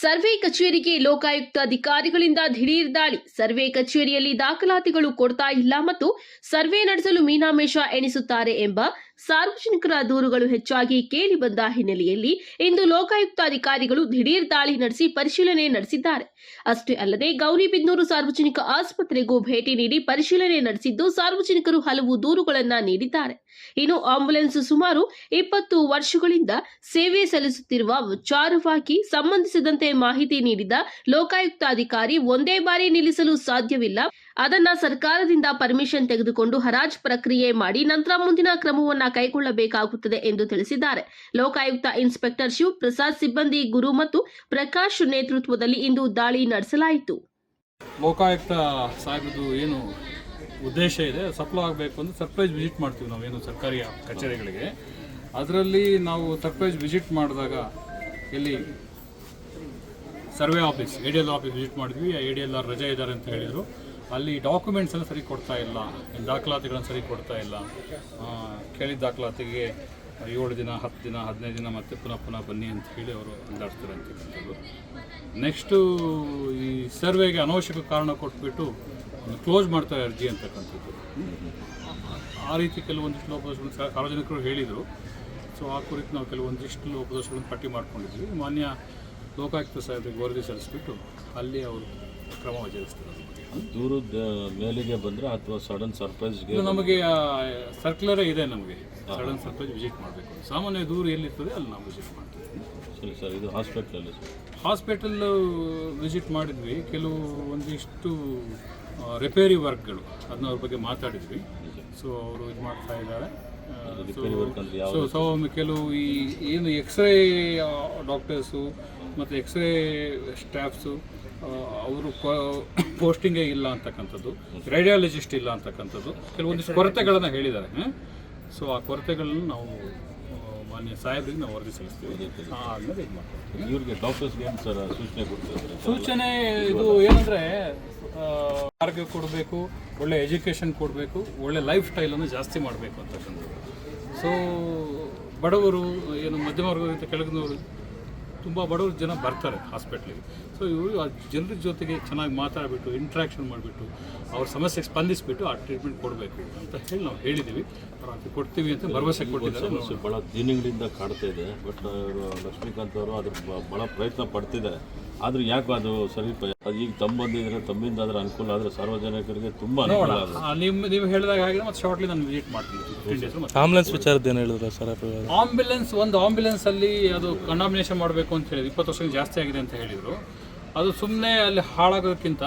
Survey ಕಚೇರಿಗೆ ಲೋಕಾಯುಕ್ತ ಅಧಿಕಾರಿಗಳಿಂದ ದಿಢೀರ್ ದಾಳಿ. ಸರ್ವೆ ಕಚೇರಿಯಲ್ಲಿ ದಾಖಲಾತಿಗಳು ಕೊಡ್ತಾ ಇಲ್ಲ ಮತ್ತು ಸರ್ವೆ ನಡೆಸಲು ಮೀನಾಮೇಷ ಎಣಿಸುತ್ತಾರೆ ಎಂಬ ಸಾರ್ವಜನಿಕರ ದೂರುಗಳು ಹೆಚ್ಚಾಗಿ ಕೇಳಿ ಬಂದ ಹಿನ್ನೆಲೆಯಲ್ಲಿ ಇಂದು ಲೋಕಾಯುಕ್ತ ಅಧಿಕಾರಿಗಳು ದಿಢೀರ್ ದಾಳಿ ನಡೆಸಿ ಪರಿಶೀಲನೆ ನಡೆಸಿದ್ದಾರೆ. ಅಷ್ಟೇ ಅಲ್ಲದೆ ಗೌರಿಬಿದನೂರು ಸಾರ್ವಜನಿಕ ಆಸ್ಪತ್ರೆಗೂ ಭೇಟಿ ನೀಡಿ ಪರಿಶೀಲನೆ ನಡೆಸಿದ್ದು ಸಾರ್ವಜನಿಕರು ಹಲವು ದೂರುಗಳನ್ನು ನೀಡಿದ್ದಾರೆ. ಇನ್ನು ಆಂಬ್ಯುಲೆನ್ಸ್ ಸುಮಾರು ಇಪ್ಪತ್ತು ವರ್ಷಗಳಿಂದ ಸೇವೆ ಸಲ್ಲಿಸುತ್ತಿರುವ ವಿಚಾರವಾಗಿ ಸಂಬಂಧಿಸಿದಂತೆ ಮಾಹಿತಿ ನೀಡಿದ ಲೋಕಾಯುಕ್ತ ಅಧಿಕಾರಿ ಒಂದೇ ಬಾರಿ ನಿಲ್ಲಿಸಲು ಸಾಧ್ಯವಿಲ್ಲ. ಅದನ್ನ ಸರ್ಕಾರದಿಂದ ಪರ್ಮಿಷನ್ ತೆಗೆದುಕೊಂಡು ಹರಾಜ್ ಪ್ರಕ್ರಿಯೆ ಮಾಡಿ ನಂತರ ಮುಂದಿನ ಕ್ರಮವನ್ನ ಕೈಗೊಳ್ಳಬೇಕಾಗುತ್ತದೆ ಎಂದು ತಿಳಿಸಿದ್ದಾರೆ. ಲೋಕಾಯುಕ್ತ ಇನ್ಸ್ಪೆಕ್ಟರ್ ಶಿವಪ್ರಸಾದ್ ಸಿಬ್ಬಂದಿ, ಗುರು ಮತ್ತು ಪ್ರಕಾಶ್ ನೇತೃತ್ವದಲ್ಲಿ ಇಂದು ದಾಳಿ ನಡೆಸಲಾಯಿತು. ಲೋಕಾಯುಕ್ತ ಸಾಹೇಬದು ಏನು ಉದ್ದೇಶ ಇದೆ, ಸಫಲ ಆಗಬೇಕು ಅಂತ ಸರ್ಪ್ರೈಸ್ ವಿಸಿಟ್ ಮಾಡ್ತೀವಿ ನಾವು ಏನು ಸರ್ಕಾರಿ ಕಚೇರಿಗಳಿಗೆ. ಅದರಲ್ಲಿ ನಾವು ಸರ್ಪ್ರೈಸ್ ವಿಸಿಟ್ ಮಾಡಿದಾಗ ಇಲ್ಲಿ survey office A D L office visit ಮಾಡಿದ್ವಿ. ಎ ಡಿ ಎಲ್ ಆರ್ ರಜೆ ಇದ್ದಾರೆ ಅಂತ ಹೇಳಿದರು. ಅಲ್ಲಿ ಡಾಕ್ಯುಮೆಂಟ್ಸ್ ಎಲ್ಲ ಸರಿ ಕೊಡ್ತಾ ಇಲ್ಲ. ದಾಖಲಾತಿಗಳನ್ನು ಸರಿ ಕೊಡ್ತಾ ಇಲ್ಲ. ಕೇಳಿದ ದಾಖಲಾತಿಗೆ ಏಳು ದಿನ, ಹತ್ತು ದಿನ, ಹದಿನೈದು ದಿನ ಮತ್ತೆ ಪುನಃ ಪುನಃ ಬನ್ನಿ ಅಂತ ಹೇಳಿ ಅವರು ಅಂದಾಡ್ತಾರೆ ಅಂತಕ್ಕಂಥದ್ದು ನೆಕ್ಸ್ಟು ಈ ಸರ್ವೆಗೆ ಅನವಶ್ಯಕ ಕಾರಣ ಕೊಟ್ಬಿಟ್ಟು ಕ್ಲೋಸ್ ಮಾಡ್ತಾರೆ ಅರ್ಜಿ ಅಂತಕ್ಕಂಥದ್ದು ಆ ರೀತಿ ಕೆಲವೊಂದಿಷ್ಟು ಲೋಪದೋಷಗಳು ಸಾರ್ವಜನಿಕರು ಹೇಳಿದರು. ಸೊ ಆ ಕುರಿತು ನಾವು ಕೆಲವೊಂದಿಷ್ಟು ಲೋಪದೋಷಗಳನ್ನು ಪಟ್ಟಿ ಮಾಡ್ಕೊಂಡಿದ್ವಿ. ಮಾನ್ಯ ಲೋಕಾಯುಕ್ತ ಸಾಹೇಬರಿಗೆ ವರದಿ ಸಲ್ಲಿಸ್ಬಿಟ್ಟು ಅಲ್ಲಿ ಅವರು ಕ್ರಮ ವಹಿಸ್ತಾರೆ ದೂರದ ಮೇಲಿಗೆ ಬಂದರೆ ಅಥವಾ ಸಡನ್ ಸರ್ಪ್ರೈಸ್ಗೆ ನಮಗೆ ಸರ್ಕ್ಯುಲರೇ ಇದೆ ನಮಗೆ. ಸಡನ್ ಸರ್ಪ್ರೈಸ್ ವಿಸಿಟ್ ಮಾಡಬೇಕು. ಸಾಮಾನ್ಯ ದೂರ ಎಲ್ಲಿರ್ತದೆ ಅಲ್ಲಿ ನಾವು ವಿಸಿಟ್ ಮಾಡ್ತೀವಿ. ಸರಿ ಸರ್. ಇದು ಹಾಸ್ಪಿಟ್ಲಲ್ಲಿ ಸರ್. ಹಾಸ್ಪಿಟಲ್ ವಿಸಿಟ್ ಮಾಡಿದ್ವಿ. ಕೆಲವು ಒಂದಿಷ್ಟು ರಿಪೇರಿ ವರ್ಕ್ಗಳು ಅದನ್ನ ಅವ್ರ ಬಗ್ಗೆ ಮಾತಾಡಿದ್ವಿ. ಸೊ ಅವರು ಇದು ಮಾಡ್ತಾ ಇದ್ದಾರೆ. ಸೊ ಸೊ ಒಮ್ಮೆ ಕೆಲವು ಈ ಏನು ಎಕ್ಸ್ರೇ ಡಾಕ್ಟರ್ಸು ಮತ್ತು ಎಕ್ಸ್ರೇ ಸ್ಟಾಫ್ಸು ಅವರು ಪೋಸ್ಟಿಂಗೇ ಇಲ್ಲ ಅಂತಕ್ಕಂಥದ್ದು ರೇಡಿಯಾಲಜಿಸ್ಟ್ ಇಲ್ಲ ಅಂತಕ್ಕಂಥದ್ದು ಕೆಲವೊಂದಿಷ್ಟು ಕೊರತೆಗಳನ್ನು ಹೇಳಿದ್ದಾರೆ ಸೊ ಆ ಕೊರತೆಗಳನ್ನು ನಾವು ಮಾನ್ಯ ಸಾಹೇಬರಿಗೆ ನಾವು ವರದಿ ಸಲ್ಲಿಸ್ತೀವಿ. ಆದ್ಮೇಲೆ ಇದು ಮಾಡ್ತೀವಿ. ಇವ್ರಿಗೆ ಡಾಕ್ಟರ್ಸ್ಗೆ ಏನು ಸರ್ ಸೂಚನೆ ಕೊಡ್ತೀವಿ ಸೂಚನೆ ಇದು ಏನಂದರೆ ಆರೋಗ್ಯ ಕೊಡಬೇಕು ಒಳ್ಳೆ ಎಜುಕೇಷನ್ ಕೊಡಬೇಕು, ಒಳ್ಳೆ ಲೈಫ್ ಸ್ಟೈಲನ್ನು ಜಾಸ್ತಿ ಮಾಡಬೇಕು ಅಂತಕ್ಕಂಥದ್ದು. ಸೊ ಬಡವರು, ಏನು ಮಧ್ಯಮ ವರ್ಗದಿಂದ ಕೆಳಗಿನವರು ತುಂಬ ಬಡವರು ಜನ ಬರ್ತಾರೆ ಹಾಸ್ಪಿಟ್ಲಿಗೆ ಸೊ ಇವರು ಆ ಜನರ ಜೊತೆಗೆ ಚೆನ್ನಾಗಿ ಮಾತಾಡಿಬಿಟ್ಟು ಇಂಟ್ರ್ಯಾಕ್ಷನ್ ಮಾಡಿಬಿಟ್ಟು ಅವ್ರ ಸಮಸ್ಯೆಗೆ ಸ್ಪಂದಿಸಿಬಿಟ್ಟು ಆ ಟ್ರೀಟ್ಮೆಂಟ್ ಕೊಡಬೇಕು ಅಂತ ಹೇಳಿ ನಾವು ಹೇಳಿದ್ದೀವಿ. ಅವ್ರು ಅದು ಕೊಡ್ತೀವಿ ಅಂತ ಭರವಸೆ ಕೊಟ್ಟಿದ್ದಾರೆ ಸಮಸ್ಯೆ ಭಾಳ ದಿನಗಳಿಂದ ಕಾಡ್ತಾ ಇದೆ ಬಟ್ ಲಕ್ಷ್ಮೀಕಾಂತ್ ಅವರು ಅದ್ರ ಭಾಳ ಪ್ರಯತ್ನ ಪಡ್ತಿದ್ದಾರೆ. ಆದರೂ ಯಾಕೆ ಅದು ಸರಿ ಅದು ಈಗ ತಮ್ಮ ಬಂದಿದ್ರೆ ತಮ್ಮಿಂದ ಆದರೆ ಅನುಕೂಲ ಆದರೆ ಸಾರ್ವಜನಿಕರಿಗೆ ತುಂಬ ಅನುಕೂಲ ನಿಮ್ಮ ನೀವು ಹೇಳಿದಾಗ ಹಾಗೆ ಮತ್ತೆ ಶಾರ್ಟ್ಲಿ ನಾನು ವಿಸಿಟ್ ಮಾಡ್ತೀನಿ. 15 days ಮತ್ತೆ. ಆಂಬುಲೆನ್ಸ್ ವಿಚಾರದ್ದು ಏನು ಹೇಳಿದ್ರೆ ಸರ್ ಆಂಬುಲೆನ್ಸ್ ಒಂದು ಆಂಬುಲೆನ್ಸ್ ಅಲ್ಲಿ ಅದು ಕಂಡಾಮಿನೇಷನ್ ಮಾಡಬೇಕು ಅಂತ ಹೇಳಿದ್ರು. ಇಪ್ಪತ್ತು ವರ್ಷಕ್ಕೆ ಜಾಸ್ತಿ ಆಗಿದೆ ಅಂತ ಹೇಳಿದರು. ಅದು ಸುಮ್ಮನೆ ಅಲ್ಲಿ ಹಾಳಾಗೋದಕ್ಕಿಂತ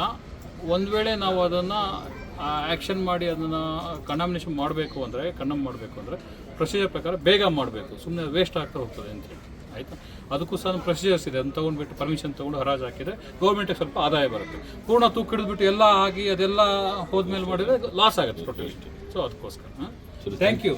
ಒಂದು ವೇಳೆ ನಾವು ಅದನ್ನು ಆ್ಯಕ್ಷನ್ ಮಾಡಿ ಅದನ್ನು ಕಂಡಾಮಿನೇಷನ್ ಮಾಡಬೇಕು ಅಂದರೆ ಕಂಡಮ್ ಮಾಡಬೇಕು ಅಂದರೆ ಪ್ರೊಸೀಜರ್ ಪ್ರಕಾರ ಬೇಗ ಮಾಡಬೇಕು. ಸುಮ್ಮನೆ ವೇಸ್ಟ್ ಆಗ್ತಾ ಹೋಗ್ತದೆ ಅಂತ ಹೇಳಿ. ಆಯಿತಾ? ಅದಕ್ಕೂ ಸಹ ಪ್ರೊಸೀಜರ್ಸ್ ಇದೆ. ಅದನ್ನು ತೊಗೊಂಡ್ಬಿಟ್ಟು ಪರ್ಮಿಷನ್ ತೊಗೊಂಡು ಹರಾಜು ಹಾಕಿದರೆ ಗೌರ್ಮೆಂಟಿಗೆ ಸ್ವಲ್ಪ ಆದಾಯ ಬರುತ್ತೆ. ಪೂರ್ಣ ತೂಕ ಹಿಡಿದ್ಬಿಟ್ಟು ಎಲ್ಲ ಆಗಿ ಅದೆಲ್ಲ ಹೋದ್ಮೇಲೆ ಮಾಡಿದರೆ ಲಾಸ್ ಆಗುತ್ತೆ ಟೋಟಲಿ ಸೊ ಅದಕ್ಕೋಸ್ಕರ ಥ್ಯಾಂಕ್ ಯು